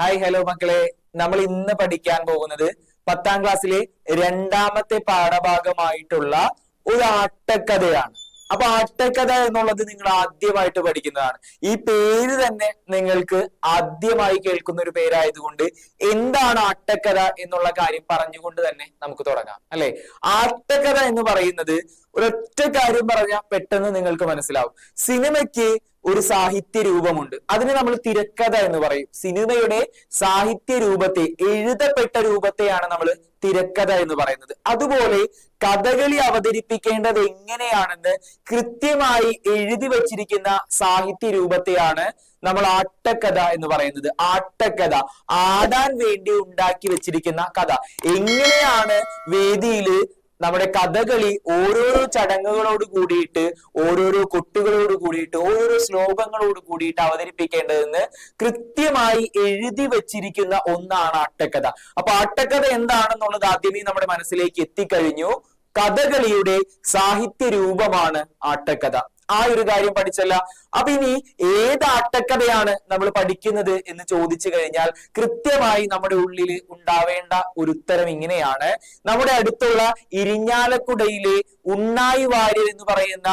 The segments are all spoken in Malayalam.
ഹായ് ഹലോ മക്കളെ. നമ്മൾ ഇന്ന് പഠിക്കാൻ പോകുന്നത് പത്താം ക്ലാസ്സിലെ രണ്ടാമത്തെ പാഠഭാഗമായിട്ടുള്ള ഒരു ആട്ടക്കഥയാണ്. അപ്പൊ ആട്ടക്കഥ എന്നുള്ളത് നിങ്ങൾ ആദ്യമായിട്ട് പഠിക്കുന്നതാണ്. ഈ പേര് തന്നെ നിങ്ങൾക്ക് ആദ്യമായി കേൾക്കുന്ന ഒരു പേരായതുകൊണ്ട് എന്താണ് ആട്ടക്കഥ എന്നുള്ള കാര്യം പറഞ്ഞുകൊണ്ട് തന്നെ നമുക്ക് തുടങ്ങാം അല്ലെ? ആട്ടക്കഥ എന്ന് പറയുന്നത് ഒരൊറ്റ കാര്യം പറഞ്ഞാൽ പെട്ടെന്ന് നിങ്ങൾക്ക് മനസ്സിലാവും. സിനിമയ്ക്ക് ഒരു സാഹിത്യ രൂപമുണ്ട് അതിനെ നമ്മൾ തിരക്കഥ എന്ന് പറയും. സിനിമയുടെ സാഹിത്യ രൂപത്തെ എഴുതപ്പെട്ട രൂപത്തെയാണ് നമ്മൾ തിരക്കഥ എന്ന് പറയുന്നത്. അതുപോലെ കഥകളി അവതരിപ്പിക്കേണ്ടത് എങ്ങനെയാണെന്ന് കൃത്യമായി എഴുതി വച്ചിരിക്കുന്ന സാഹിത്യ രൂപത്തെയാണ് നമ്മൾ ആട്ടക്കഥ എന്ന് പറയുന്നത്. ആട്ടക്കഥ ആടാൻ വേണ്ടി ഉണ്ടാക്കി വെച്ചിരിക്കുന്ന കഥ. എങ്ങനെയാണ് വേദിയിൽ നമ്മുടെ കഥകളി ഓരോരോ ചടങ്ങുകളോട് കൂടിയിട്ട് ഓരോരോ കൊട്ടുകളോട് കൂടിയിട്ട് ഓരോരോ ശ്ലോകങ്ങളോട് കൂടിയിട്ട് അവതരിപ്പിക്കേണ്ടതെന്ന് കൃത്യമായി എഴുതി വെച്ചിരിക്കുന്ന ഒന്നാണ് അട്ടക്കഥ. അപ്പൊ അട്ടക്കഥ എന്താണെന്നുള്ളത് ആദ്യമേ നമ്മുടെ മനസ്സിലേക്ക് എത്തിക്കഴിഞ്ഞു. കഥകളിയുടെ സാഹിത്യ രൂപമാണ് ആട്ടക്കഥ ആ ഒരു കാര്യം പഠിച്ചല്ല. അപ്പൊ ഇനി ഏത് ആട്ടക്കഥയാണ് നമ്മൾ പഠിക്കുന്നത് എന്ന് ചോദിച്ചു കഴിഞ്ഞാൽ കൃത്യമായി നമ്മുടെ ഉള്ളിൽ ഉണ്ടാവേണ്ട ഒരു ഉത്തരം ഇങ്ങനെയാണ്. നമ്മുടെ അടുത്തുള്ള ഇരിഞ്ഞാലക്കുടയിലെ ഉണ്ണായി വാര്യർ എന്ന് പറയുന്ന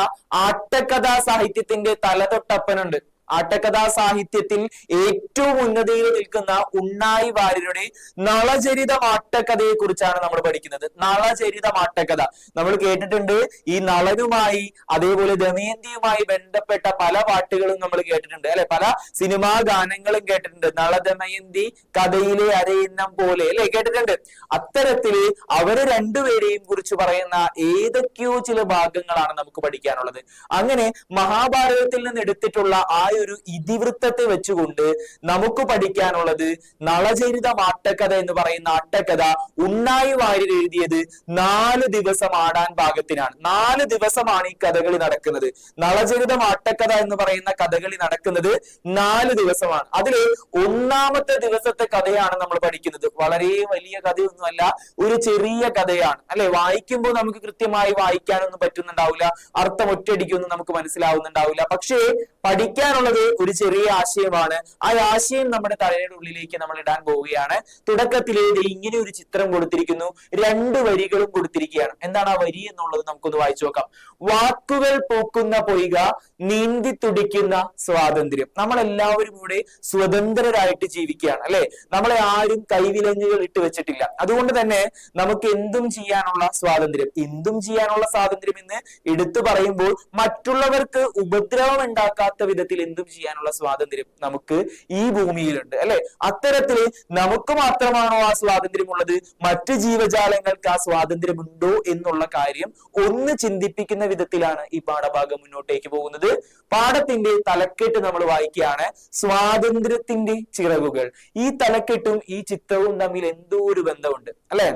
ആട്ടക്കഥാ സാഹിത്യത്തിന്റെ തലതൊട്ടപ്പനുണ്ട്. ആട്ടക്കഥാ സാഹിത്യത്തിൽ ഏറ്റവും ഉന്നതിയിൽ നിൽക്കുന്ന ഉണ്ണായി വാര്യരുടെ നളചരിതം ആട്ടക്കഥയെ കുറിച്ചാണ് നമ്മൾ പഠിക്കുന്നത്. നളചരിതം ആട്ടക്കഥ നമ്മൾ കേട്ടിട്ടുണ്ട് ഈ നളനുമായി അതേപോലെ ദമയന്തിയുമായി ബന്ധപ്പെട്ട പല പാട്ടുകളും നമ്മൾ കേട്ടിട്ടുണ്ട്. അല്ലെ? പല സിനിമാ ഗാനങ്ങളും കേട്ടിട്ടുണ്ട്. നളദമയന്തി കഥയിലെ അരയിന്നം പോലെ. അല്ലെ? കേട്ടിട്ടുണ്ട്. അത്തരത്തിൽ അവർ രണ്ടുപേരെയും കുറിച്ച് പറയുന്ന ഏതൊക്കെയോ ചില ഭാഗങ്ങളാണ് നമുക്ക് പഠിക്കാനുള്ളത്. അങ്ങനെ മഹാഭാരതത്തിൽ നിന്ന് എടുത്തിട്ടുള്ള ആ ഒരു ഇതിവൃത്തത്തെ വെച്ചുകൊണ്ട് നമുക്ക് പഠിക്കാനുള്ളത് നളചരിതം ആട്ടക്കഥ എന്ന് പറയുന്ന ആട്ടക്കഥ ഉണ്ണായി വാര്യർ എഴുതിയത് നാല് ദിവസം ആടാൻ ഭാഗത്തിനാണ് നാല് ദിവസമാണ് ഈ കഥകളി നടക്കുന്നത്. നളചരിതം ആട്ടക്കഥ എന്ന് പറയുന്ന കഥകളി നടക്കുന്നത് നാല് ദിവസമാണ്. അതിൽ ഒന്നാമത്തെ ദിവസത്തെ കഥയാണ് നമ്മൾ പഠിക്കുന്നത്. വളരെ വലിയ കഥയൊന്നുമല്ല ഒരു ചെറിയ കഥയാണ്. അല്ലെ? വായിക്കുമ്പോൾ നമുക്ക് കൃത്യമായി വായിക്കാനൊന്നും പറ്റുന്നുണ്ടാവില്ല. അർത്ഥം ഒറ്റയടിക്കൊന്നും നമുക്ക് മനസ്സിലാവുന്നുണ്ടാവില്ല. പക്ഷേ പഠിക്കാനുള്ളത് ഒരു ചെറിയ ആശയമാണ്. ആ ആശയം നമ്മുടെ തലയുടെ ഉള്ളിലേക്ക് നമ്മൾ ഇടാൻ പോവുകയാണ്. തുടക്കത്തിലെ ദേ ഇങ്ങനെ ഒരു ചിത്രം കൊടുത്തിരിക്കുന്നു. രണ്ട് വരികളും കൊടുത്തിരിക്കുകയാണ്. എന്താണ് ആ വരി എന്നുള്ളത് നമുക്കൊന്ന് വായിച്ചു നോക്കാം. വാക്കുകൾ പൂക്കുന്ന പൊയ്ക നീന്തി തുടിക്കുന്ന സ്വാതന്ത്ര്യം. നമ്മൾ എല്ലാവരും ഇവിടെ സ്വതന്ത്രരായിട്ട് ജീവിക്കുകയാണ് അല്ലെ? നമ്മളെ ആരും കൈവിലങ്ങുകൾ ഇട്ട് വെച്ചിട്ടില്ല. അതുകൊണ്ട് തന്നെ നമുക്ക് എന്തും ചെയ്യാനുള്ള സ്വാതന്ത്ര്യം. എന്തും ചെയ്യാനുള്ള സ്വാതന്ത്ര്യം എന്ന് എടുത്തു പറയുമ്പോൾ മറ്റുള്ളവർക്ക് ഉപദ്രവം ഉണ്ടാക്കാത്ത വിധത്തിൽ എന്തും ചെയ്യാനുള്ള സ്വാതന്ത്ര്യം നമുക്ക് ഈ ഭൂമിയിലുണ്ട് അല്ലെ? അത്തരത്തിൽ നമുക്ക് മാത്രമാണോ ആ സ്വാതന്ത്ര്യം ഉള്ളത് മറ്റു ജീവജാലങ്ങൾക്ക് ആ സ്വാതന്ത്ര്യമുണ്ടോ എന്നുള്ള കാര്യം ഒന്ന് ചിന്തിപ്പിക്കുന്ന വിധത്തിലാണ് ഈ പാഠഭാഗം മുന്നോട്ടേക്ക് പോകുന്നത്. പാഠത്തിന്റെ തലക്കെട്ട് നമ്മൾ വായിക്കുകയാണ്. സ്വാതന്ത്ര്യത്തിന്റെ ചിറകുകൾ. ഈ തലക്കെട്ടും ഈ ചിത്രവും തമ്മിൽ എന്തോ ഒരു ബന്ധമുണ്ട് അല്ലെ?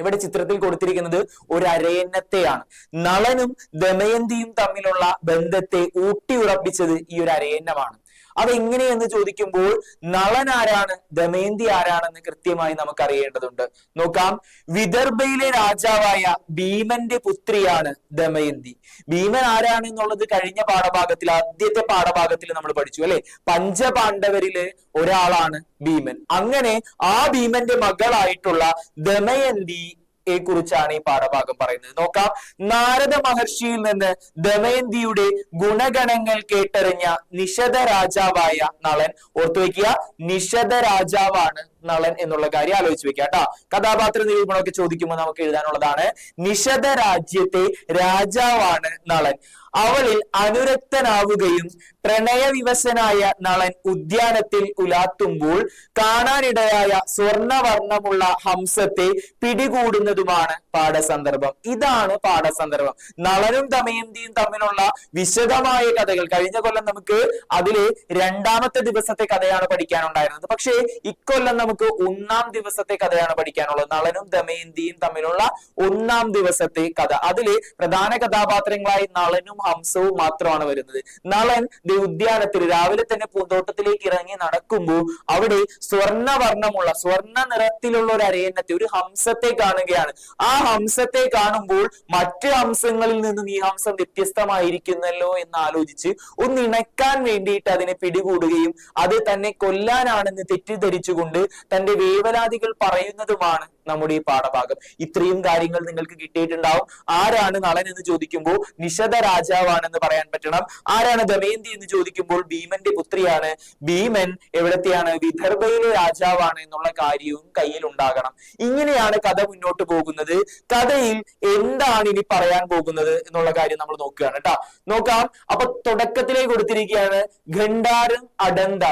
ഇവിടെ ചിത്രത്തിൽ കൊടുത്തിരിക്കുന്നത് ഒരു അരയന്നത്തെയാണ്. നളനും ദമയന്തിയും തമ്മിലുള്ള ബന്ധത്തെ ഊട്ടി ഉറപ്പിച്ചത് ഈ ഒരു അരയന്നമാണ്. അതെങ്ങനെയെന്ന് ചോദിക്കുമ്പോൾ നളൻ ആരാണ്? ദമയന്തി ആരാണെന്ന് കൃത്യമായി നമുക്ക് അറിയേണ്ടതുണ്ട് നോക്കാം. വിദർഭയിലെ രാജാവായ ഭീമന്റെ പുത്രിയാണ് ദമയന്തി. ഭീമൻ ആരാണ് എന്നുള്ളത് കഴിഞ്ഞ പാഠഭാഗത്തിൽ ആദ്യത്തെ പാഠഭാഗത്തിൽ നമ്മൾ പഠിച്ചു അല്ലെ? പഞ്ചപാണ്ഡവരിൽ ഒരാളാണ് ഭീമൻ. അങ്ങനെ ആ ഭീമന്റെ മകളായിട്ടുള്ള ദമയന്തി കുറിച്ചാണ് ഈ പാഠഭാഗം പറയുന്നത്. നോക്കാം. നാരദ മഹർഷിയിൽ നിന്ന് ദമയന്തിയുടെ ഗുണഗണങ്ങൾ കേട്ടറിഞ്ഞ നിഷധ രാജാവായ നളൻ. ഓർത്തു വെക്കുക നിഷധ രാജാവാണ് നളൻ എന്നുള്ള കാര്യം ആലോചിച്ച് വെക്കുക കേട്ടോ. കഥാപാത്ര നിരൂപണമൊക്കെ ചോദിക്കുമ്പോൾ നമുക്ക് എഴുതാനുള്ളതാണ് നിഷധ രാജ്യത്തെ രാജാവാണ് നളൻ. അവളിൽ അനുരക്തനാവുകയും പ്രണയവിവശനായ നളൻ ഉദ്യാനത്തിൽ ഉലാത്തുമ്പോൾ കാണാനിടയായ സ്വർണവർണമുള്ള ഹംസത്തെ പിടികൂടുന്നതുമാണ് പാഠസന്ദർഭം. ഇതാണ് പാഠസന്ദർഭം. നളനും ദമയന്തിയും തമ്മിലുള്ള വിശദമായ കഥകൾ. കഴിഞ്ഞ കൊല്ലം നമുക്ക് അതിലെ രണ്ടാമത്തെ ദിവസത്തെ കഥയാണ് പഠിക്കാനുണ്ടായിരുന്നത്. പക്ഷേ ഇക്കൊല്ലം നമുക്ക് ഒന്നാം ദിവസത്തെ കഥയാണ് പഠിക്കാനുള്ളത്. നളനും ദമയന്തിയും തമ്മിലുള്ള ഒന്നാം ദിവസത്തെ കഥ. അതിലെ പ്രധാന കഥാപാത്രങ്ങളായി നളനും ഹംസവും മാത്രമാണ് വരുന്നത്. നളൻ ഉദ്യാനത്തിൽ രാവിലെ തന്നെ പൂന്തോട്ടത്തിലേക്ക് ഇറങ്ങി നടക്കുമ്പോൾ അവിടെ സ്വർണവർണമുള്ള സ്വർണ നിറത്തിലുള്ള ഒരു അരയന്നത്തെ ഒരു ഹംസത്തെ കാണുകയാണ്. ആ ഹംസത്തെ കാണുമ്പോൾ മറ്റ് ഹംസങ്ങളിൽ നിന്നും ഈ ഹംസം വ്യത്യസ്തമായിരിക്കുന്നല്ലോ എന്ന് ആലോചിച്ച് ഒന്ന് ഇണക്കാൻ വേണ്ടിയിട്ട് അതിനെ പിടികൂടുകയും അത് തന്നെ കൊല്ലാനാണെന്ന് തെറ്റിദ്ധരിച്ചുകൊണ്ട് തന്റെ വേവലാതികൾ പറയുന്നതുമാണ് നമ്മുടെ ഈ പാഠഭാഗം. ഇത്രയും കാര്യങ്ങൾ നിങ്ങൾക്ക് കിട്ടിയിട്ടുണ്ടാവും. ആരാണ് നളൻ എന്ന് ചോദിക്കുമ്പോൾ നിഷധ രാജാവാണെന്ന് പറയാൻ പറ്റണം. ആരാണ് ദമയന്തി എന്ന് ചോദിക്കുമ്പോൾ ഭീമന്റെ പുത്രിയാണ്. ഭീമൻ എവിടത്തെയാണ്? വിദർഭയിലെ രാജാവാണ് എന്നുള്ള കാര്യവും കയ്യിൽ ഉണ്ടാകണം. ഇങ്ങനെയാണ് കഥ മുന്നോട്ട് പോകുന്നത്. കഥയിൽ എന്താണ് ഇനി പറയാൻ പോകുന്നത് എന്നുള്ള കാര്യം നമ്മൾ നോക്കുകയാണ് കേട്ടോ. നോക്കാം. അപ്പൊ തുടക്കത്തിലേക്ക് കൊടുത്തിരിക്കുകയാണ്. ഖണ്ഡാരം അടന്ത.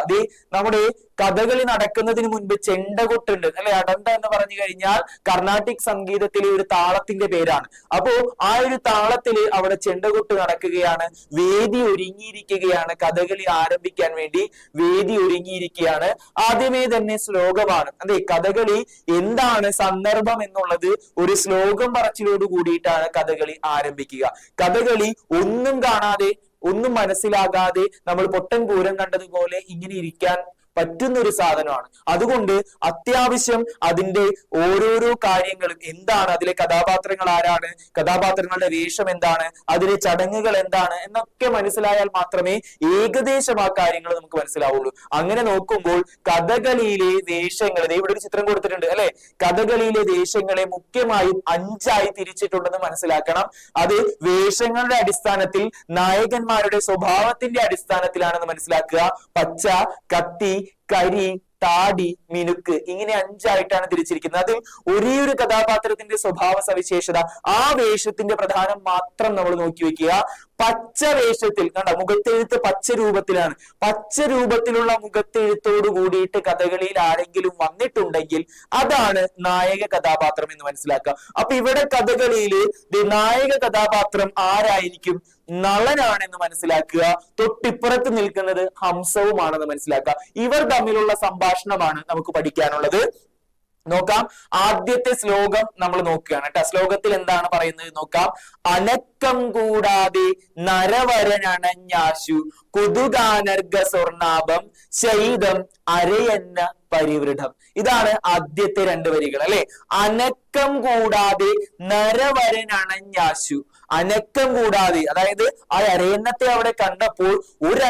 നമ്മുടെ കഥകളി നടക്കുന്നതിന് മുൻപ് ചെണ്ടകൊട്ടുണ്ട്. അല്ലെ? അടന്ത എന്ന് പറഞ്ഞു കഴിഞ്ഞാൽ കർണാട്ടിക് സംഗീതത്തിലെ ഒരു താളത്തിന്റെ പേരാണ്. അപ്പോ ആ ഒരു താളത്തിൽ അവിടെ ചെണ്ടകൊട്ട് നടക്കുകയാണ്. വേദി ഒരുങ്ങിയിരിക്കുകയാണ്. കഥകളി ആരംഭിക്കാൻ വേണ്ടി വേദി ഒരുങ്ങിയിരിക്കുകയാണ്. ആദ്യമേ തന്നെ ശ്ലോകമാണ്. അതെ കഥകളി എന്താണ് സന്ദർഭം എന്നുള്ളത് ഒരു ശ്ലോകം പറച്ചിലോട് കൂടിയിട്ടാണ് കഥകളി ആരംഭിക്കുക. കഥകളി ഒന്നും കാണാതെ ഒന്നും മനസ്സിലാകാതെ നമ്മൾ പൊട്ടൻ പൂരം കണ്ടതുപോലെ ഇങ്ങനെ ഇരിക്കാൻ പറ്റുന്ന ഒരു സാധനമാണ്. അതുകൊണ്ട് അത്യാവശ്യം അതിന്റെ ഓരോരോ കാര്യങ്ങളും എന്താണ് അതിലെ കഥാപാത്രങ്ങൾ ആരാണ് കഥാപാത്രങ്ങളുടെ വേഷം എന്താണ് അതിലെ ചടങ്ങുകൾ എന്താണ് എന്നൊക്കെ മനസ്സിലായാൽ മാത്രമേ ഏകദേശം ആ കാര്യങ്ങൾ നമുക്ക് മനസ്സിലാവുള്ളൂ. അങ്ങനെ നോക്കുമ്പോൾ കഥകളിയിലെ വേഷങ്ങൾ ഇവിടെ ഒരു ചിത്രം കൊടുത്തിട്ടുണ്ട് അല്ലെ? കഥകളിയിലെ വേഷങ്ങളെ മുഖ്യമായും അഞ്ചായി തിരിച്ചിട്ടുണ്ടെന്ന് മനസ്സിലാക്കണം. അത് വേഷങ്ങളുടെ അടിസ്ഥാനത്തിൽ നായകന്മാരുടെ സ്വഭാവത്തിന്റെ അടിസ്ഥാനത്തിലാണെന്ന് മനസ്സിലാക്കുക. പച്ച കത്തി കരി താടി മിനുക്ക് ഇങ്ങനെ അഞ്ചായിട്ടാണ് തിരിച്ചിരിക്കുന്നത്. അതിൽ ഒരേ ഒരു കഥാപാത്രത്തിന്റെ സ്വഭാവ സവിശേഷത ആ വേഷത്തിന്റെ പ്രധാനം മാത്രം നമ്മൾ നോക്കി വെക്കുക. പച്ച വേഷത്തിൽ കണ്ട മുഖത്തെഴുത്ത് പച്ച രൂപത്തിലാണ് പച്ച രൂപത്തിലുള്ള മുഖത്തെഴുത്തോട് കൂടിയിട്ട് കഥകളിയിൽ ആരെങ്കിലും വന്നിട്ടുണ്ടെങ്കിൽ അതാണ് നായക കഥാപാത്രം എന്ന് മനസ്സിലാക്കുക അപ്പൊ ഇവിടെ കഥകളിയിൽ നായക കഥാപാത്രം ആരായിരിക്കും? നളനാണെന്ന് മനസ്സിലാക്കുക. തൊട്ടിപ്പുറത്ത് നിൽക്കുന്നത് ഹംസവുമാണെന്ന് മനസ്സിലാക്കുക. ഇവർ തമ്മിലുള്ള സംഭാഷണമാണ് നമുക്ക് പഠിക്കാനുള്ളത്. നോക്കാം. ആദ്യത്തെ ശ്ലോകം നമ്മൾ നോക്കുകയാണ് കേട്ടോ. ശ്ലോകത്തിൽ എന്താണ് പറയുന്നത് നോക്കാം. അനക്കം കൂടാതെ നരവരനണഞ്ഞാശു കുതുകാനർഗ സ്വർണാഭം ശൈതം അരയന്ന പരിവൃഢം. ഇതാണ് ആദ്യത്തെ രണ്ട് വരികൾ അല്ലെ? അനക്കം കൂടാതെ നരവരനണഞ്ഞാശു. അനക്കം കൂടാതെ അതായത് ആ അരയന്നത്തെ അവിടെ കണ്ടപ്പോൾ ഒരു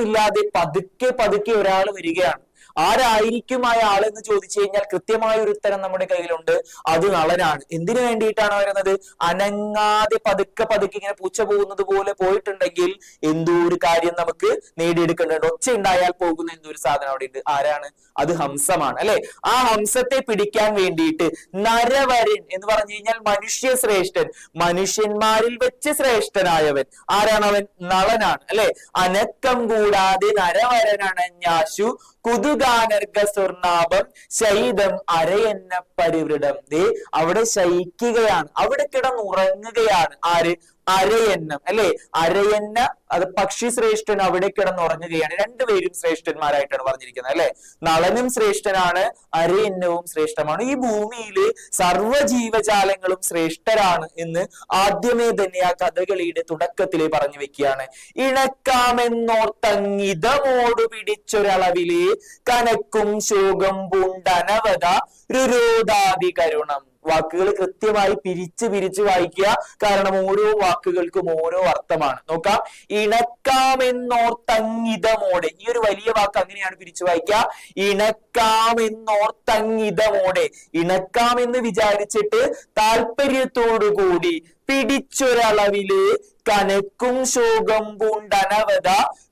ഇല്ലാതെ പതുക്കെ പതുക്കെ ഒരാൾ വരികയാണ്. ആരായിരിക്കും ആ എന്ന് ചോദിച്ചു കഴിഞ്ഞാൽ കൃത്യമായ ഒരു ഉത്തരം നമ്മുടെ കയ്യിലുണ്ട്. അത് നളനാണ്. എന്തിനു വേണ്ടിയിട്ടാണ് വരുന്നത്? അനങ്ങാതെ പതുക്കെ പതുക്കെ ഇങ്ങനെ പൂച്ച പോകുന്നത് പോലെ പോയിട്ടുണ്ടെങ്കിൽ എന്തോ ഒരു കാര്യം നമുക്ക് നേടിയെടുക്കേണ്ടതുണ്ട്. ഒച്ച ഉണ്ടായാൽ പോകുന്ന എന്തോ ഒരു സാധനം അവിടെ ഉണ്ട്. ആരാണ്? അത് ഹംസമാണ് അല്ലെ? ആ ഹംസത്തെ പിടിക്കാൻ വേണ്ടിയിട്ട് നരവരൻ എന്ന് പറഞ്ഞു കഴിഞ്ഞാൽ മനുഷ്യ ശ്രേഷ്ഠൻ. മനുഷ്യന്മാരിൽ വെച്ച് ശ്രേഷ്ഠനായവൻ. ആരാണ് അവൻ നളനാണ് അല്ലെ? അനക്കം കൂടാതെ നരവരനണഞ്ഞാശു കുതുകാനർഗ സ്വർണാഭം ശൈതം അരയെന്ന പരിവൃടം. ദേ അവിടെ ശയിക്കുകയാണ്. അവിടെ കിടന്നുറങ്ങുകയാണ്. ആര്? അരയന്നം അല്ലെ? അരയന്ന അത് പക്ഷി ശ്രേഷ്ഠൻ അവിടെ കിടന്നുറങ്ങുകയാണ് രണ്ടുപേരും ശ്രേഷ്ഠന്മാരായിട്ടാണ് പറഞ്ഞിരിക്കുന്നത് അല്ലെ? നളനും ശ്രേഷ്ഠനാണ് അരയന്നവും ശ്രേഷ്ഠമാണ്. ഈ ഭൂമിയിൽ സർവജീവജാലങ്ങളും ശ്രേഷ്ഠരാണ് എന്ന് ആദ്യമേ തന്നെ ആ കഥകളിയുടെ തുടക്കത്തിലെ പറഞ്ഞു വെക്കുകയാണ്. ഇണക്കാമെന്നോർത്തങ്ങിതമോട് പിടിച്ചൊരളവിലെ കനക്കും ശോകം പൂണ്ടനവത രുരോധാതി കരുണം വാക്കുകൾ കൃത്യമായി പിരിച്ച് പിരിച്ച് വായിക്കുക. കാരണം ഓരോ വാക്കുകൾക്കും ഓരോ അർത്ഥമാണ്. നോക്കാം. ഇണക്കാമെന്നോർത്തങ്ങിതമോടെ. ഈ ഒരു വലിയ വാക്ക് അങ്ങനെയാണ് പിരിച്ചു വായിക്കുക. ഇണക്കാമെന്നോർത്തങ്ങിതമോടെ. ഇണക്കാമെന്ന് വിചാരിച്ചിട്ട് താല്പര്യത്തോടു കൂടി പിടിച്ചൊരളവിൽ കനക്കും ശോകം പൂണ്ടനവത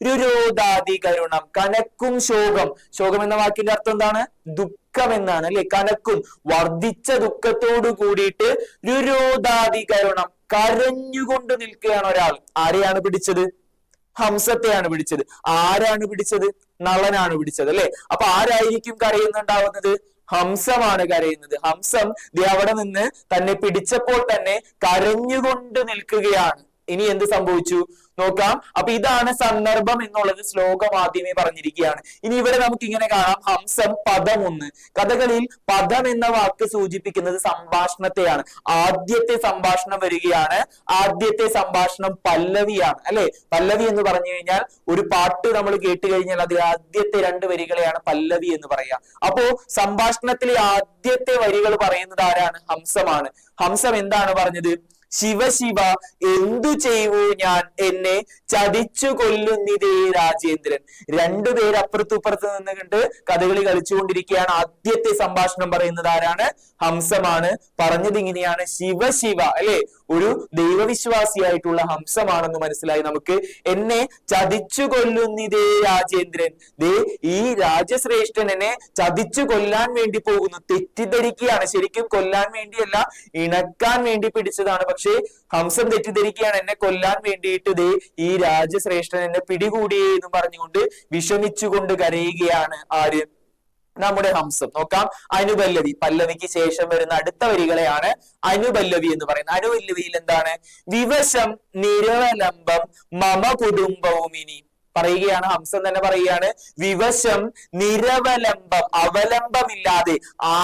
രുരോധാതി കരുണം. കനക്കും ശോകം. ശോകം എന്ന വാക്കിന്റെ അർത്ഥം എന്താണ്? ദുഃഖം എന്നാണ് അല്ലെ? കനക്കും. വർദ്ധിച്ച ദുഃഖത്തോടു കൂടിയിട്ട് രുരോധാതി കരുണം. കരഞ്ഞുകൊണ്ട് നിൽക്കുകയാണ് ഒരാൾ. ആരെയാണ് പിടിച്ചത്? ഹംസത്തെയാണ് പിടിച്ചത്. ആരാണ് പിടിച്ചത്? നളനാണ് പിടിച്ചത് അല്ലെ? അപ്പൊ ആരായിരിക്കും കരയുന്നുണ്ടാവുന്നത്? ഹംസമാണ് കരയുന്നത്. ഹംസം അവിടെ നിന്ന് തന്നെ പിടിച്ചപ്പോൾ തന്നെ കരഞ്ഞുകൊണ്ട് നിൽക്കുകയാണ്. ഇനി എന്ത് സംഭവിച്ചു? നോക്കാം. അപ്പൊ ഇതാണ് സന്ദർഭം എന്നുള്ളത് ശ്ലോകം ആദ്യമേ പറഞ്ഞിരിക്കുകയാണ്. ഇനി ഇവിടെ നമുക്ക് ഇങ്ങനെ കാണാം. ഹംസം പദം ഒന്ന്. കഥകളിൽ പദം എന്ന വാക്ക് സൂചിപ്പിക്കുന്നത് സംഭാഷണത്തെയാണ്. ആദ്യത്തെ സംഭാഷണം വരികയാണ്. ആദ്യത്തെ സംഭാഷണം പല്ലവിയാണ്. അല്ലെ? പല്ലവി എന്ന് പറഞ്ഞു കഴിഞ്ഞാൽ ഒരു പാട്ട് നമ്മൾ കേട്ട് കഴിഞ്ഞാൽ അതിൽ ആദ്യത്തെ രണ്ട് വരികളെയാണ് പല്ലവി എന്ന് പറയാ അപ്പോ സംഭാഷണത്തിലെ ആദ്യത്തെ വരികൾ പറയുന്നത് ആരാണ്? ഹംസമാണ്. ഹംസം എന്താണ് പറഞ്ഞത്? ശിവ ശിവ എന്തു ചെയ്യൂ ഞാൻ എന്നെ ചതിച്ചു കൊല്ലുന്നിതേ രാജേന്ദ്രൻ. രണ്ടുപേര് അപ്പുറത്തുപ്പുറത്ത് നിന്നുകൊണ്ട് കഥകളി കളിച്ചുകൊണ്ടിരിക്കുകയാണ്. ആദ്യത്തെ സംഭാഷണം പറയുന്നത് ആരാണ്? ഹംസമാണ്. പറഞ്ഞത് ഇങ്ങനെയാണ്. ശിവ ശിവ അല്ലെ? ഒരു ദൈവവിശ്വാസിയായിട്ടുള്ള ഹംസമാണെന്ന് മനസ്സിലായി നമുക്ക്. എന്നെ ചതിച്ചു കൊല്ലുന്നിതേ രാജേന്ദ്രൻ. ദേ ഈ രാജശ്രേഷ്ഠൻ എന്നെ ചതിച്ചു കൊല്ലാൻ വേണ്ടി പോകുന്നു. തെറ്റിദ്ധരിക്കുകയാണ്. ശരിക്കും കൊല്ലാൻ വേണ്ടിയല്ല ഇണക്കാൻ വേണ്ടി പിടിച്ചതാണ്. പക്ഷേ ഹംസം തെറ്റിദ്ധരിക്കുകയാണ്. എന്നെ കൊല്ലാൻ വേണ്ടിയിട്ട് ദേ ഈ രാജശ്രേഷ്ഠൻ എന്നെ പിടികൂടിയേ എന്ന് പറഞ്ഞുകൊണ്ട് വിഷമിച്ചുകൊണ്ട് കരയുകയാണ് ആര്? നമ്മുടെ ഹംസം. നോക്കാം. അനുപല്ലവി. പല്ലവിക്ക് ശേഷം വരുന്ന അടുത്ത വരികളെയാണ് അനുപല്ലവി എന്ന് പറയുന്നത്. അനുപല്ലവിയിൽ എന്താണ്? വിവശം നിരവലംബം മമ കുടുംബവും ഇനി പറയുകയാണ് ഹംസൻ തന്നെ പറയുകയാണ് വിവശം നിരവലംബം അവലംബമില്ലാതെ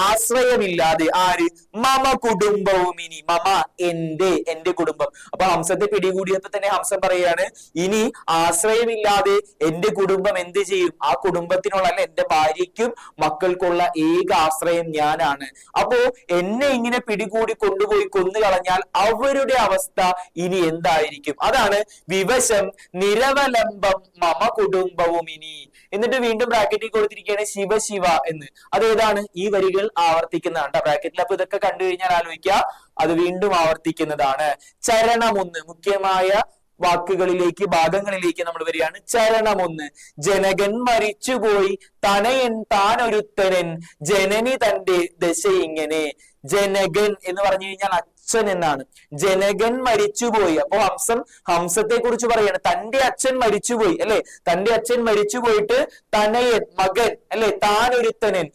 ആശ്രയമില്ലാതെ ആര്? മമ കുടുംബവും ഇനി മമ എന്റെ എന്റെ കുടുംബം. അപ്പൊ ഹംസത്തെ പിടികൂടിയപ്പോ തന്നെ ഹംസൻ പറയുകയാണ് ഇനി ആശ്രയമില്ലാതെ എന്റെ കുടുംബം എന്ത് ചെയ്യും? ആ കുടുംബത്തിനുള്ള അല്ല എന്റെ ഭാര്യയ്ക്കും മക്കൾക്കുള്ള ഏക ആശ്രയം ഞാനാണ്. അപ്പോ എന്നെ ഇങ്ങനെ പിടികൂടി കൊണ്ടുപോയി കൊന്നു കളഞ്ഞാൽ അവരുടെ അവസ്ഥ ഇനി എന്തായിരിക്കും? അതാണ് വിവശം നിരവലംബം മമ കുടുംബവും ഇനി. എന്നിട്ട് വീണ്ടും ബ്രാക്കറ്റിൽ കൊടുത്തിരിക്കുകയാണ് ശിവ ശിവ എന്ന്. അതേതാണ്? ഈ വരികൾ ആവർത്തിക്കുന്നതാണ് ബ്രാക്കറ്റിൽ അപ്പൊ ഇതൊക്കെ കണ്ടു കഴിഞ്ഞാൽ ആലോചിക്കുക അത് വീണ്ടും ആവർത്തിക്കുന്നതാണ്. ചരണമൊന്ന്. മുഖ്യമായ വാക്കുകളിലേക്ക് ഭാഗങ്ങളിലേക്ക് നമ്മൾ വരികയാണ്. ചരണമൊന്ന്. ജനകൻ മരിച്ചുപോയി. തനയൻ താൻ ഒരുത്തനൻ ജനനി തന്റെ ദശ ഇങ്ങനെ. ജനകൻ എന്ന് പറഞ്ഞു കഴിഞ്ഞാൽ അച്ഛൻ എന്നാണ്. ജനകൻ മരിച്ചുപോയി. അപ്പോ ഹംസം ഹംസത്തെ കുറിച്ച് പറയാണ്. തന്റെ അച്ഛൻ മരിച്ചുപോയി അല്ലെ? തന്റെ അച്ഛൻ മരിച്ചുപോയിട്ട് തനയൻ മകൻ അല്ലെ? താൻ ഒരുത്തനൻ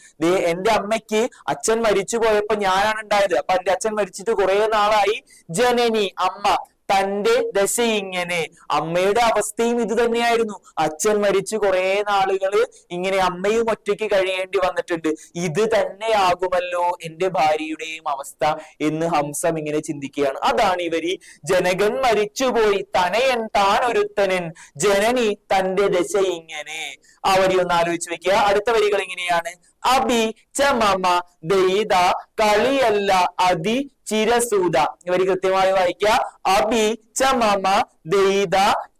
എന്റെ അമ്മയ്ക്ക് അച്ഛൻ മരിച്ചു പോയപ്പോ ഞാനാണ് ഉണ്ടായത്. അപ്പൊ എന്റെ അച്ഛൻ മരിച്ചിട്ട് കുറെ നാളായി ജനനി അമ്മ. തന്റെ ദശ ഇങ്ങനെ. അമ്മയുടെ അവസ്ഥയും ഇത് തന്നെയായിരുന്നു. അച്ഛൻ മരിച്ചു കുറെ നാളുകൾ ഇങ്ങനെ അമ്മയും ഒറ്റയ്ക്ക് കഴിയേണ്ടി വന്നിട്ടുണ്ട്. ഇത് തന്നെയാകുമല്ലോ എന്റെ ഭാര്യയുടെയും അവസ്ഥ എന്ന് ഹംസം ഇങ്ങനെ ചിന്തിക്കുകയാണ്. അതാണ് ഇവർ ജനകൻ മരിച്ചുപോയി. തനയൻ താൻ ഒരുത്തനൻ. ജനനി തന്റെ ദശ ഇങ്ങനെ. ആ വരി ഒന്ന് ആലോചിച്ച് വെക്കുക. അടുത്ത വരികൾ ഇങ്ങനെയാണ്. അഭി ച മമ ദയിത കളിയല്ല അതി ചിരസൂത. ഇവർ കൃത്യമായി വായിക്കുക. അഭി ച മമ ദൈത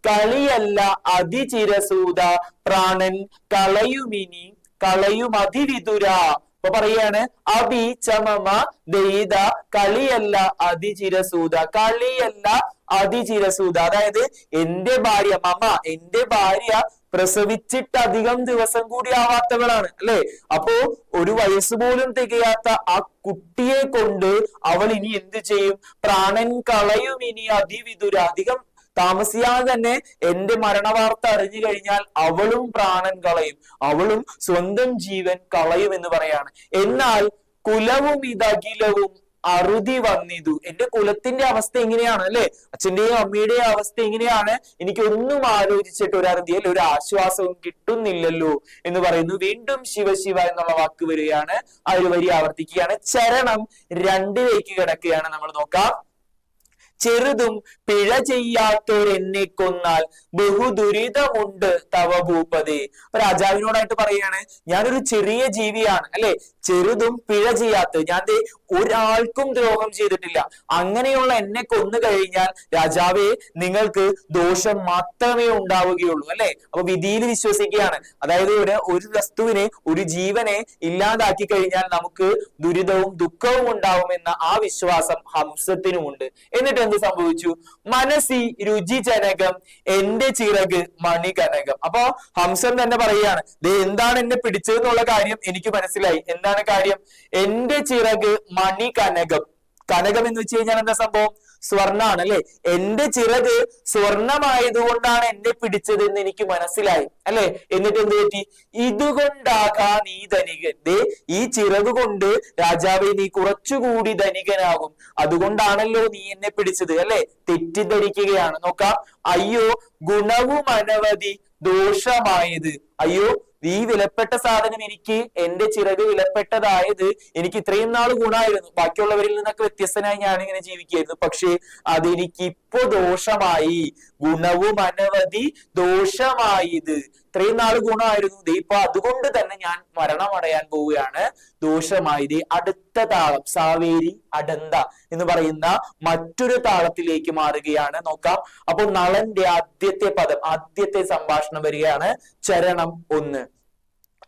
കളിയല്ല അതി ചിരസൂത പ്രാണൻ കളയുമിനി കളയും അതിവിതുര അപ്പൊ പറയാണ് അഭി ചമമ ദൈത കളിയല്ല അതിചിരസൂത. കളിയല്ല അതിചിരസൂത. അതായത് എന്റെ ഭാര്യ മമ എന്റെ ഭാര്യ പ്രസവിച്ചിട്ട് അധികം ദിവസം കൂടി ആവാത്തവളാണ് അല്ലെ? അപ്പോ ഒരു വയസ്സ് പോലും തികയാത്ത ആ കുട്ടിയെ കൊണ്ട് അവൾ ഇനി എന്ത് ചെയ്യും? പ്രാണൻ കളയും ഇനി അതിവിദുര അധികം താമസിയാതെ തന്നെ എന്റെ മരണവാർത്ത അറിഞ്ഞു കഴിഞ്ഞാൽ അവളും പ്രാണൻ കളയും. അവളും സ്വന്തം ജീവൻ കളയും എന്ന് പറയാണ്. എന്നാൽ കുലവും ഇതകിലവും അറുതി വന്നിതു. എന്റെ കുലത്തിന്റെ അവസ്ഥ എങ്ങനെയാണ് അല്ലെ? അച്ഛന്റെയും അമ്മയുടെയും അവസ്ഥ എങ്ങനെയാണ് എനിക്ക് ഒന്നും ആലോചിച്ചിട്ട് ഒരു അറുതി അല്ലെ ഒരു ആശ്വാസവും കിട്ടുന്നില്ലല്ലോ എന്ന് പറയുന്നു. വീണ്ടും ശിവശിവ എന്നുള്ള വാക്ക് വരികയാണ്. ആ ഒരു വരി ആവർത്തിക്കുകയാണ്. ചരണം രണ്ടിലേക്ക് കിടക്കുകയാണ്. നമ്മൾ നോക്കാം. ചെറുതും പിഴ ചെയ്യാത്തോർ എന്നെ കൊന്നാൽ ബഹുദുരിതമുണ്ട് തവ ഭൂപതേ. രാജാവിനോടായിട്ട് പറയാണ് ഞാനൊരു ചെറിയ ജീവിയാണ് അല്ലെ? ചെറുതും പിഴ ചെയ്യാത്ത ഞാൻ ഒരാൾക്കും ദ്രോഹം ചെയ്തിട്ടില്ല. അങ്ങനെയുള്ള എന്നെ കൊന്നു കഴിഞ്ഞാൽ രാജാവേ നിങ്ങൾക്ക് ദോഷം മാത്രമേ ഉണ്ടാവുകയുള്ളൂ അല്ലെ? അപ്പൊ വിധിയിൽ വിശ്വസിക്കുകയാണ്. അതായത് ഇവിടെ ഒരു വസ്തുവിനെ ഒരു ജീവനെ ഇല്ലാതാക്കി കഴിഞ്ഞാൽ നമുക്ക് ദുരിതവും ദുഃഖവും ഉണ്ടാവുമെന്ന ആ വിശ്വാസം ഹംസത്തിനുമുണ്ട്. എന്നിട്ട് എന്ത് സംഭവിച്ചു? മനസ്സി രുചി ജനകം എന്റെ ചിറക് മണികനകം. അപ്പോ ഹംസൻ തന്നെ പറയുകയാണ് ദേ എന്താണ് എന്നെ പിടിച്ചതെന്നുള്ള കാര്യം എനിക്ക് മനസ്സിലായി. എന്താണ് കാര്യം? എന്റെ ചിറക് മണികനകം. കനകം എന്ന് വെച്ച് കഴിഞ്ഞാൽ എന്താ സംഭവം? സ്വർണാണ് അല്ലെ എന്റെ ചിറക് സ്വർണമായതുകൊണ്ടാണ് എന്നെ പിടിച്ചത് എന്ന് എനിക്ക് മനസ്സിലായി. അല്ലെ? എന്നിട്ട് എന്ത് പറ്റി? ഇതുകൊണ്ടാകാ നീ ധനികൻ. ദേ ഈ ചിറക് കൊണ്ട് രാജാവെ നീ കുറച്ചുകൂടി ധനികനാകും. അതുകൊണ്ടാണല്ലോ നീ എന്നെ പിടിച്ചത്. അല്ലെ? തെറ്റിദ്ധരിക്കുകയാണ്. നോക്കാം. അയ്യോ ഗുണവും അനവധി ദോഷമായത്. അയ്യോ ഈ വിലപ്പെട്ട സാധനം എനിക്ക് എന്റെ ചിറക് വിലപ്പെട്ടതായത് എനിക്ക് ഇത്രയും നാൾ ഗുണമായിരുന്നു. ബാക്കിയുള്ളവരിൽ നിന്നൊക്കെ വ്യത്യസ്തനായി ഇങ്ങനെ ജീവിക്കുകയായിരുന്നു. പക്ഷേ അതെനിക്ക് ഇപ്പൊ ദോഷമായി. ഗുണവും അനവധി ദോഷമായത് ഇത്രയും നാൾ ഗുണമായിരുന്നു. ദേ ഇപ്പൊ അതുകൊണ്ട് തന്നെ ഞാൻ മരണമടയാൻ പോവുകയാണ്. ദോഷമായി ദേ അടുത്ത താളം സാവേരി അടന്ത എന്ന് പറയുന്ന മറ്റൊരു താളത്തിലേക്ക് മാറുകയാണ്. നോക്കാം. അപ്പോൾ നളന്റെ ആദ്യത്തെ പദം ആദ്യത്തെ സംഭാഷണം വരികയാണ്. ചരണം ഒന്ന്.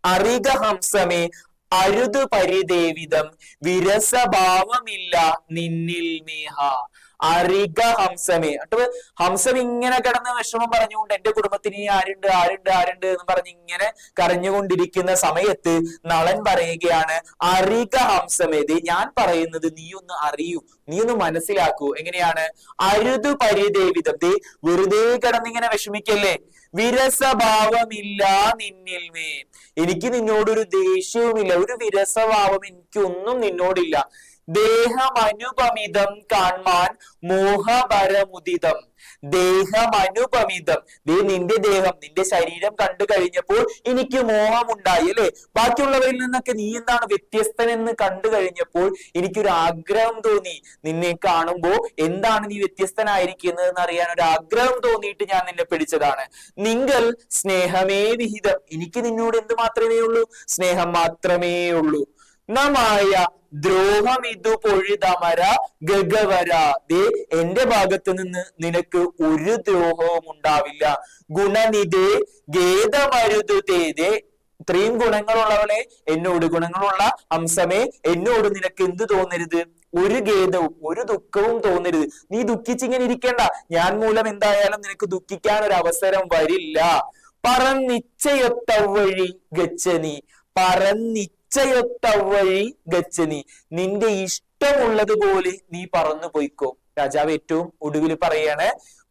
അറിക ഹംസമേ അരുത് പരിദേവിതം വിരസഭാവമില്ല നിന്നിൽ മേഹ. അറിക ഹംസമേ. അട്ടോ ഹംസം ഇങ്ങനെ കിടന്ന് വിഷമം പറഞ്ഞുകൊണ്ട് എന്റെ കുടുംബത്തിന് ആരുണ്ട് ആരുണ്ട് ആരുണ്ട് എന്ന് പറഞ്ഞ് ഇങ്ങനെ കരഞ്ഞുകൊണ്ടിരിക്കുന്ന സമയത്ത് നളൻ പറയുകയാണ് അരിക ഹംസമേതി ഞാൻ പറയുന്നത് നീ ഒന്ന് അറിയൂ നീ ഒന്ന് മനസ്സിലാക്കൂ. എങ്ങനെയാണ്? അരുത് പരിദേവിതം. ദേ വെറുതെ കിടന്നിങ്ങനെ വിഷമിക്കല്ലേ? വിരസഭാവമില്ല നിന്നിൽ മേ എനിക്ക് നിന്നോടൊരു ദേഷ്യവുമില്ല. ഒരു വിരസഭാവം എനിക്കൊന്നും നിന്നോടില്ല. ദേഹമനുപമിതം കാൺമാൻ മോഹപരമുദിതം ദേഹമനുപമിതം. ദേ നിന്റെ ദേഹം നിന്റെ ശരീരം കണ്ടു കഴിഞ്ഞപ്പോൾ എനിക്ക് മോഹമുണ്ടായി അല്ലെ? ബാക്കിയുള്ളവരിൽ നിന്നൊക്കെ നീ എന്താണ് വ്യത്യസ്തനെന്ന് കണ്ടു കഴിഞ്ഞപ്പോൾ എനിക്കൊരു ആഗ്രഹം തോന്നി. നിന്നെ കാണുമ്പോൾ എന്താണ് നീ വ്യത്യസ്തനായിരിക്കുന്നത് എന്ന് അറിയാൻ ഒരു ആഗ്രഹം തോന്നിയിട്ട് ഞാൻ നിന്നെ പിടിച്ചതാണ്. നിങ്ങൾ സ്നേഹമേ വിഹിതം. എനിക്ക് നിന്നോട് എന്ത് മാത്രമേ ഉള്ളൂ? സ്നേഹം മാത്രമേ ഉള്ളൂ. നമായ ദ്രോഹമിതു പൊഴുതമര ഗഗവര ദേ എന്റെ ഭാഗത്ത് നിന്ന് നിനക്ക് ഒരു ദ്രോഹവും ഉണ്ടാവില്ല. ഗുണനിധേ ഗേദമരുതു തേതേ. ഇത്രയും ഗുണങ്ങളുള്ളവളെ എന്നോട് ഗുണങ്ങളുള്ള അംശമേ എന്നോട് നിനക്ക് എന്ത് തോന്നരുത്? ഒരു ഖേദവും ഒരു ദുഃഖവും തോന്നരുത്. നീ ദുഃഖിച്ചിങ്ങനെ ഇരിക്കേണ്ട. ഞാൻ മൂലം എന്തായാലും നിനക്ക് ദുഃഖിക്കാൻ ഒരു അവസരം വരില്ല. പറന്നിച്ചയൊത്ത വഴി ഗച്ഛനി. പറന്നിച്ചയൊത്ത വഴി ഗച്ഛനി നിന്റെ ഇഷ്ടമുള്ളതുപോലെ നീ പറന്നു പോയിക്കോ. രാജാവ് ഏറ്റവും ഒടുവിൽ പറയാണ്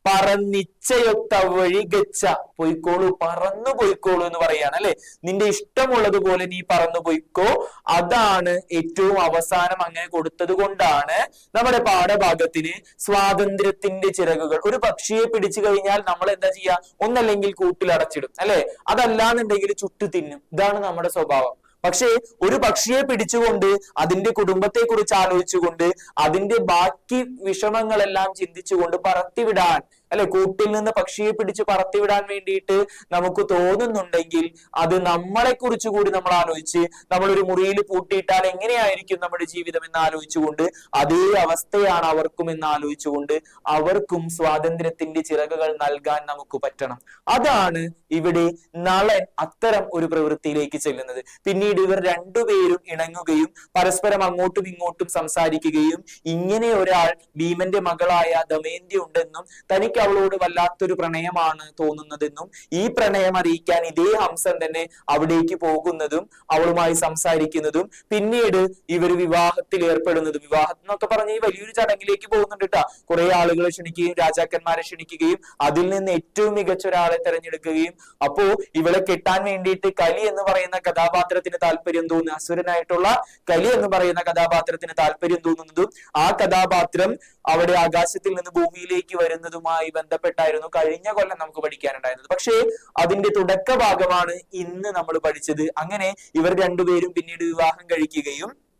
പറന്നിച്ചയൊത്ത വഴി ഗച്ഛ പോയിക്കോളൂ പറന്നു പോയിക്കോളൂ എന്ന് പറയാണ് അല്ലെ? നിന്റെ ഇഷ്ടമുള്ളതുപോലെ നീ പറന്നു പോയിക്കോ. അതാണ് ഏറ്റവും അവസാനം അങ്ങനെ കൊടുത്തത് കൊണ്ടാണ് നമ്മുടെ പാഠഭാഗത്തിന് സ്വാതന്ത്ര്യത്തിന്റെ ചിറകുകൾ. ഒരു പക്ഷിയെ പിടിച്ചു കഴിഞ്ഞാൽ നമ്മൾ എന്താ ചെയ്യാ ഒന്നല്ലെങ്കിൽ കൂട്ടിലടച്ചിടും അല്ലെ? അതല്ലാന്നുണ്ടെങ്കിൽ ചുട്ടു തിന്നും ഇതാണ് നമ്മുടെ സ്വഭാവം. പക്ഷേ ഒരു പക്ഷിയെ പിടിച്ചുകൊണ്ട് അതിന്റെ കുടുംബത്തെ കുറിച്ച് ആലോചിച്ചുകൊണ്ട് അതിന്റെ ബാക്കി വിഷമങ്ങളെല്ലാം ചിന്തിച്ചുകൊണ്ട് പറത്തിവിടാൻ അല്ലെ? കൂട്ടിൽ നിന്ന് പക്ഷിയെ പിടിച്ച് പറത്തിവിടാൻ വേണ്ടിയിട്ട് നമുക്ക് തോന്നുന്നുണ്ടെങ്കിൽ അത് നമ്മളെ കുറിച്ച് കൂടി നമ്മൾ ആലോചിച്ച് നമ്മൾ ഒരു മുറിയിൽ പൂട്ടിയിട്ടാൽ എങ്ങനെയായിരിക്കും നമ്മുടെ ജീവിതം എന്ന് ആലോചിച്ചുകൊണ്ട് അതേ അവസ്ഥയാണ് അവർക്കും എന്ന് ആലോചിച്ചുകൊണ്ട് അവർക്കും സ്വാതന്ത്ര്യത്തിന്റെ ചിറകുകൾ നൽകാൻ നമുക്ക് പറ്റണം. അതാണ് ഇവിടെ നളൻ അത്തരം ഒരു പ്രവൃത്തിയിലേക്ക് ചെല്ലുന്നത്. പിന്നീട് ഇവർ രണ്ടുപേരും ഇണങ്ങുകയും പരസ്പരം അങ്ങോട്ടും ഇങ്ങോട്ടും സംസാരിക്കുകയും ഇങ്ങനെ ഒരാൾ ഭീമന്റെ മകളായ ദമയന്തി ഉണ്ടെന്നും തനിക്ക് അവളോട് വല്ലാത്തൊരു പ്രണയമാണ് തോന്നുന്നതെന്നും ഈ പ്രണയം അറിയിക്കാൻ ഇതേ ഹംസൻ തന്നെ അവിടേക്ക് പോകുന്നതും അവളുമായി സംസാരിക്കുന്നതും പിന്നീട് ഇവർ വിവാഹത്തിൽ ഏർപ്പെടുന്നതും വിവാഹം എന്നൊക്കെ പറഞ്ഞ ഈ വലിയൊരു ചടങ്ങിലേക്ക് പോകുന്നുണ്ട് കേട്ടാ കുറെ ആളുകളെ ക്ഷണിക്കുകയും രാജാക്കന്മാരെ ക്ഷണിക്കുകയും അതിൽ നിന്ന് ഏറ്റവും മികച്ച ഒരാളെ തെരഞ്ഞെടുക്കുകയും അപ്പോ ഇവളെ കെട്ടാൻ വേണ്ടിയിട്ട് കലി എന്ന് പറയുന്ന കഥാപാത്രത്തിന് താല്പര്യം തോന്നുന്നു അസുരനായിട്ടുള്ള കലി എന്ന് പറയുന്ന കഥാപാത്രത്തിന് താല്പര്യം തോന്നുന്നതും ആ കഥാപാത്രം അവിടെ ആകാശത്തിൽ നിന്ന് ഭൂമിയിലേക്ക് വരുന്നതുമായി ബന്ധപ്പെട്ടായിരുന്നു കഴിഞ്ഞ കൊല്ലം നമുക്ക് പഠിക്കാനുണ്ടായിരുന്നത്. പക്ഷേ അതിന്റെ തുടക്ക ഭാഗമാണ് ഇന്ന് നമ്മൾ പഠിച്ചത്. അങ്ങനെ ഇവർ രണ്ടുപേരും പിന്നീട് വിവാഹം കഴിക്കുകയും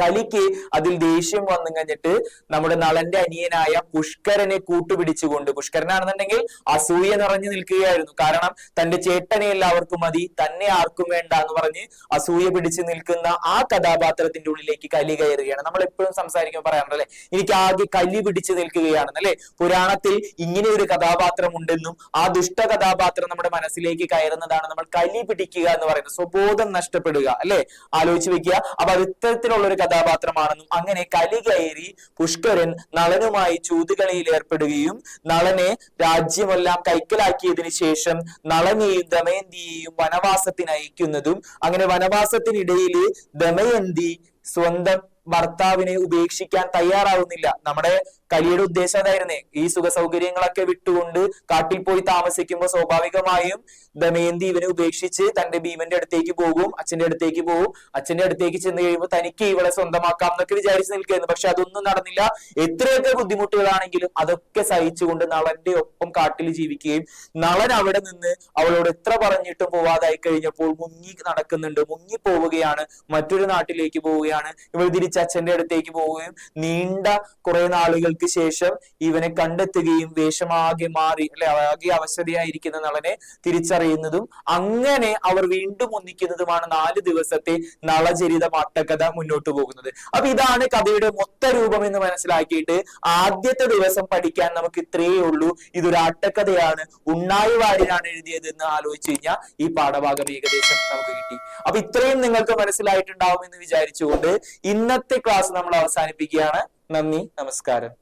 കലിക്ക് അതിൽ ദേഷ്യം വന്നു കഴിഞ്ഞിട്ട് നമ്മുടെ നളന്റെ അനിയനായ പുഷ്കരനെ കൂട്ടുപിടിച്ചുകൊണ്ട് പുഷ്കരനാണെന്നുണ്ടെങ്കിൽ അസൂയ നിറഞ്ഞു നിൽക്കുകയായിരുന്നു. കാരണം തന്റെ ചേട്ടനെ എല്ലാവർക്കും മതി തന്നെ ആർക്കും വേണ്ട എന്ന് പറഞ്ഞ് അസൂയ പിടിച്ചു നിൽക്കുന്ന ആ കഥാപാത്രത്തിന്റെ ഉള്ളിലേക്ക് കലി കയറുകയാണ്. നമ്മൾ എപ്പോഴും സംസാരിക്കുമ്പോൾ പറയാറുണ്ട് അല്ലെ എനിക്ക് ആകെ കലി പിടിച്ചു നിൽക്കുകയാണെന്ന് അല്ലെ? പുരാണത്തിൽ ഇങ്ങനെ ഒരു കഥാപാത്രം ഉണ്ടെന്നും ആ ദുഷ്ട കഥാപാത്രം നമ്മുടെ മനസ്സിലേക്ക് കയറുന്നതാണ് നമ്മൾ കലി പിടിക്കുക എന്ന് പറയുന്നത്. സ്വബോധം നഷ്ടപ്പെടുക അല്ലെ? ആലോചിച്ച് വെക്കുക. അപ്പൊ അത് ഇത്തരത്തിലുള്ള ഒരു കഥാപാത്രമാണെന്നും അങ്ങനെ കലി കയറി പുഷ്കരൻ നളനുമായി ചൂതുകളിയിൽ ഏർപ്പെടുകയും നളനെ രാജ്യമെല്ലാം കൈക്കലാക്കിയതിനു ശേഷം നളനെയും ദമയന്തിയെയും വനവാസത്തിന് അയക്കുന്നതും അങ്ങനെ വനവാസത്തിനിടയിൽ ദമയന്തി സ്വന്തം ഭർത്താവിനെ ഉപേക്ഷിക്കാൻ തയ്യാറാവുന്നില്ല. നമ്മുടെ കലിയുടെ ഉദ്ദേശം അതായിരുന്നേ. ഈ സുഖ സൗകര്യങ്ങളൊക്കെ വിട്ടുകൊണ്ട് കാട്ടിൽ പോയി താമസിക്കുമ്പോൾ സ്വാഭാവികമായും ദമയന്തി ഇവനെ ഉപേക്ഷിച്ച് തന്റെ ഭീമന്റെ അടുത്തേക്ക് പോകും അച്ഛന്റെ അടുത്തേക്ക് പോകും. അച്ഛന്റെ അടുത്തേക്ക് ചെന്ന് കഴിയുമ്പോൾ തനിക്ക് ഇവളെ സ്വന്തമാക്കാം എന്നൊക്കെ വിചാരിച്ച് നിൽക്കുന്നു പക്ഷെ അതൊന്നും നടന്നില്ല. എത്രയൊക്കെ ബുദ്ധിമുട്ടുകളാണെങ്കിലും അതൊക്കെ സഹിച്ചുകൊണ്ട് നളന്റെ ഒപ്പം കാട്ടിൽ ജീവിക്കുകയും നളൻ അവിടെ നിന്ന് അവളോട് എത്ര പറഞ്ഞിട്ടും പോവാതായി കഴിഞ്ഞപ്പോൾ മുങ്ങി നടക്കുന്നുണ്ട്. മുങ്ങി പോവുകയാണ് മറ്റൊരു നാട്ടിലേക്ക് പോവുകയാണ്. ഇവൾ തിരിച്ച് അച്ഛന്റെ അടുത്തേക്ക് പോവുകയും നീണ്ട കുറെ നാളുകൾക്ക് ശേഷം ഇവനെ കണ്ടെത്തുകയും വേഷമാകെ മാറി അല്ലെ ആകെ അവശതയായിരിക്കുന്ന നളനെ തിരിച്ചറിയുന്നതും അങ്ങനെ അവർ വീണ്ടും ഒന്നിക്കുന്നതുമാണ് നാല് ദിവസത്തെ നളചരിത ആട്ടക്കഥ മുന്നോട്ട് പോകുന്നത്. അപ്പൊ ഇതാണ് കഥയുടെ മൊത്ത രൂപം എന്ന് മനസ്സിലാക്കിയിട്ട് ആദ്യത്തെ ദിവസം പഠിക്കാൻ നമുക്ക് ഇത്രയേ ഉള്ളൂ. ഇതൊരു ആട്ടക്കഥയാണ് ഉണ്ണായി വാര്യനാണ് എഴുതിയത് എന്ന് ആലോചിച്ച് കഴിഞ്ഞാൽ ഈ പാഠഭാഗം ഏകദേശം നമുക്ക് കിട്ടി. അപ്പൊ ഇത്രയും നിങ്ങൾക്ക് മനസ്സിലായിട്ടുണ്ടാവും എന്ന് വിചാരിച്ചുകൊണ്ട് ഇന്നത്തെ ക്ലാസ് നമ്മൾ അവസാനിപ്പിക്കുകയാണ്. നന്ദി നമസ്കാരം.